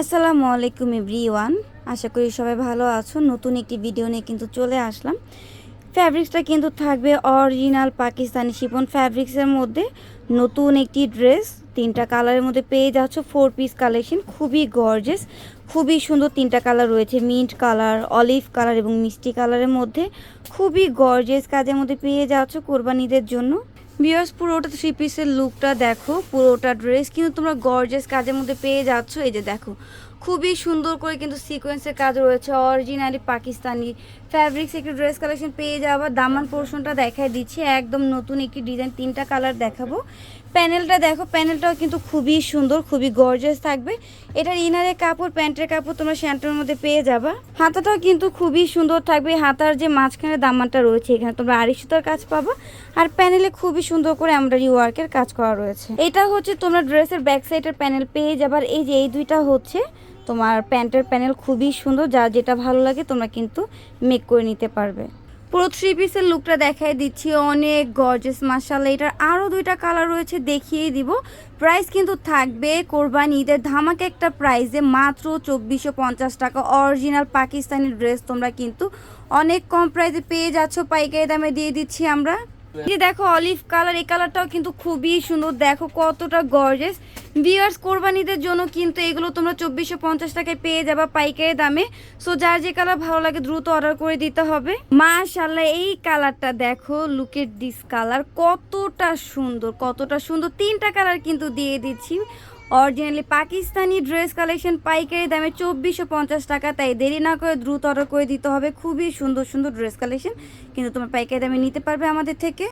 আসসালামু আলাইকুম এভরিওয়ান। আশা করি সবাই ভালো আছো। নতুন একটি ভিডিও নিয়ে কিন্তু চলে আসলাম। ফ্যাব্রিক্সটা কিন্তু থাকবে অরিজিনাল পাকিস্তানি শিপন ফ্যাব্রিক্সের মধ্যে। নতুন একটি ড্রেস তিনটা কালারের মধ্যে পেয়ে যাচ্ছ ফোর পিস কালেকশন খুবই গর্জেস খুবই সুন্দর তিনটা কালার রয়েছে। মিন্ট কালার অলিভ কালার এবং মিষ্টি কালারের মধ্যে। খুবই গর্জেস কাজের মধ্যে পেয়ে যাচ্ছ কোরবানিদের জন্য। বিয়ার্স পুরোটা থ্রি পিসের লুকটা দেখো, পুরোটা ড্রেস কিন্তু তোমরা গর্জেস কাজের মধ্যে পেয়ে যাচ্ছ। এই যে দেখো, খুবই সুন্দর করে কিন্তু সিকোয়েন্সের কাজ রয়েছে। অরিজিনালি পাকিস্তানি ফ্যাব্রিক্স একটি ড্রেস কালেকশন পেয়ে যাওয়া দামান পোর্শনটা দেখায় দিচ্ছি। একদম নতুন একটি ডিজাইন তিনটা কালার দেখাবো। প্যানেলটা দেখো প্যানেলটাও কিন্তু খুবই সুন্দর, খুবই গর্জাস থাকবে। এটার ইনারের কাপড় প্যান্টের কাপড় তোমরা শ্যান্টের মধ্যে পেয়ে যাবা। হাতাটাও কিন্তু খুবই সুন্দর থাকবে। হাতার যে মাঝখানে দামানটা রয়েছে, এখানে তোমরা আড়ি সুতার কাজ পাবা। আর প্যানেলে খুবই সুন্দর করে এমব্রয়ডারি ওয়ার্কের কাজ করা রয়েছে। এটা হচ্ছে তোমরা ড্রেসের ব্যাক সাইডের প্যানেল পেয়ে যাবার। এই যে, এই দুইটা হচ্ছে তোমার প্যান্টের প্যানেল খুবই সুন্দর। যা যেটা ভালো লাগে তোমরা কিন্তু মেক করে নিতে পারবে। পুরো থ্রি পিসের লুকটা দেখাই দিচ্ছি। অনেক গর্জেস মাসাল্লাহ এটার আরও দুইটা কালার রয়েছে দেখিয়ে দিব। প্রাইস কিন্তু থাকবে কোরবানি ঈদের ধামাকে একটা প্রাইসে মাত্র চব্বিশশো পঞ্চাশ টাকা। অরিজিনাল পাকিস্তানি ড্রেস তোমরা কিন্তু অনেক কম প্রাইসে পেয়ে যাচ্ছ। পাইকারি দামে দিয়ে দিচ্ছি আমরা। যে দেখো অলিভ কালার এই কালারটাও কিন্তু খুবই সুন্দর। দেখো কতটা গর্জেস ভিউয়ার্স কোরবানিদের জন্য কিন্তু এগুলো তোমরা চব্বিশশো পঞ্চাশ টাকায় পেয়ে যাবা পাইকারি দামে। সো যার যে কালার ভালো লাগে দ্রুত অর্ডার করে দিতে হবে। মাশাল্লাহ এই কালারটা দেখো লুকের দিস কালার কতটা সুন্দর কতটা সুন্দর। তিনটা কালার কিন্তু দিয়ে দিচ্ছি। অরিজিনালি পাকিস্তানি ড্রেস কালেকশন পাইকারি দামে চব্বিশশো পঞ্চাশ টাকা, তাই দেরি না করে দ্রুত অর্ডার করে দিতে হবে। খুবই সুন্দর সুন্দর ড্রেস কালেকশন। কিন্তু তোমার পাইকারি দামে নিতে পারবে আমাদের থেকে।